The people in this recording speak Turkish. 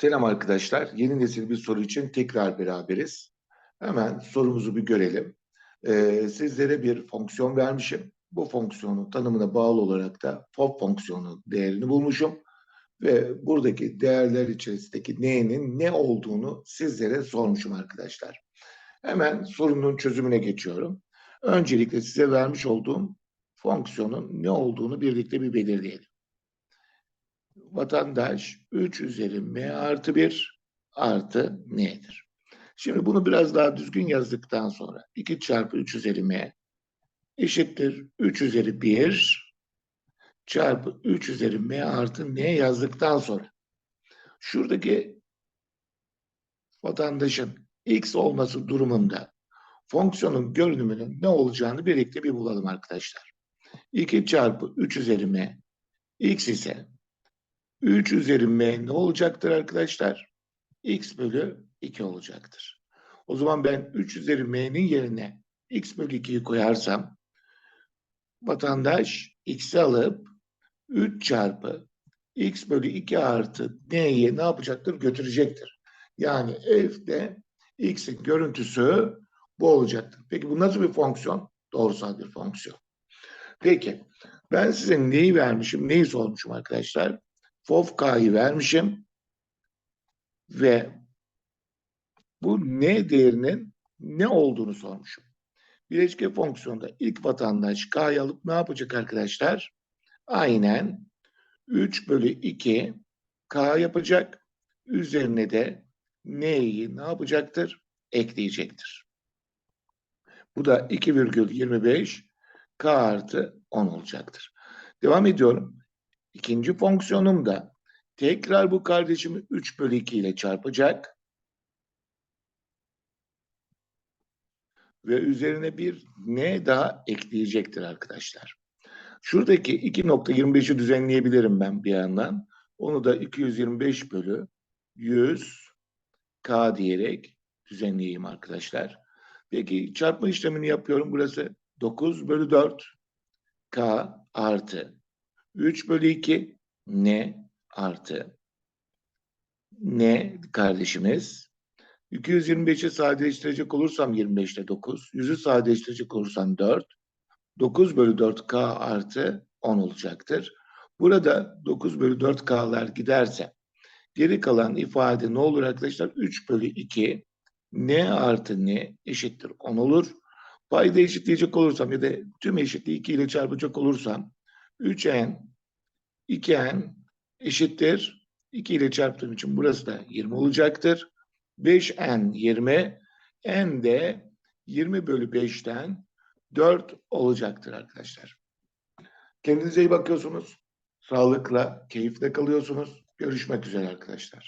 Selam arkadaşlar. Yeni nesil bir soru için tekrar beraberiz. Hemen sorumuzu bir görelim. Ee, sizlere bir fonksiyon vermişim. Bu fonksiyonun tanımına bağlı olarak da pop fonksiyonu değerini bulmuşum. Ve buradaki değerler içerisindeki n'nin ne olduğunu sizlere sormuşum arkadaşlar. Hemen sorunun çözümüne geçiyorum. Öncelikle size vermiş olduğum fonksiyonun ne olduğunu birlikte bir belirleyelim vatandaş 3 üzeri m artı 1 artı n'dir. Şimdi bunu biraz daha düzgün yazdıktan sonra 2 çarpı 3 üzeri m eşittir 3 üzeri 1 çarpı 3 üzeri m artı n yazdıktan sonra şuradaki vatandaşın x olması durumunda fonksiyonun görünümünün ne olacağını birlikte bir bulalım arkadaşlar. 2 çarpı 3 üzeri m x ise 3 üzeri m ne olacaktır arkadaşlar? x bölü 2 olacaktır. O zaman ben 3 üzeri m'nin yerine x bölü 2'yi koyarsam vatandaş x'i alıp 3 çarpı x bölü 2 artı n'yi ne yapacaktır? Götürecektir. Yani f'de x'in görüntüsü bu olacaktır. Peki bu nasıl bir fonksiyon? Doğrusal bir fonksiyon. Peki ben size neyi vermişim, neyi sormuşum arkadaşlar? Fof K'yı vermişim ve bu n değerinin ne olduğunu sormuşum. Bileşke fonksiyonda ilk vatandaş K'yı alıp ne yapacak arkadaşlar? Aynen 3 bölü 2 K yapacak. Üzerine de n'yi ne yapacaktır? Ekleyecektir. Bu da 2,25 K artı 10 olacaktır. Devam ediyorum. İkinci fonksiyonum da tekrar bu kardeşimi 3 bölü 2 ile çarpacak. Ve üzerine bir n daha ekleyecektir arkadaşlar. Şuradaki 2.25'i düzenleyebilirim ben bir yandan. Onu da 225 bölü 100 k diyerek düzenleyeyim arkadaşlar. Peki çarpma işlemini yapıyorum. Burası 9 bölü 4 k artı 3 bölü 2 n artı n kardeşimiz. 225'i sadeleştirecek olursam 25 ile 9. 100'ü sadeleştirecek olursam 4. 9 bölü 4k artı 10 olacaktır. Burada 9 bölü 4k'lar giderse geri kalan ifade ne olur arkadaşlar? 3 bölü 2 n artı n eşittir 10 olur. Payda eşitleyecek olursam ya da tüm eşitliği 2 ile çarpacak olursam 3n 2n eşittir. 2 ile çarptığım için burası da 20 olacaktır. 5n 20 n de 20 bölü 5'ten 4 olacaktır arkadaşlar. Kendinize iyi bakıyorsunuz. Sağlıkla, keyifle kalıyorsunuz. Görüşmek üzere arkadaşlar.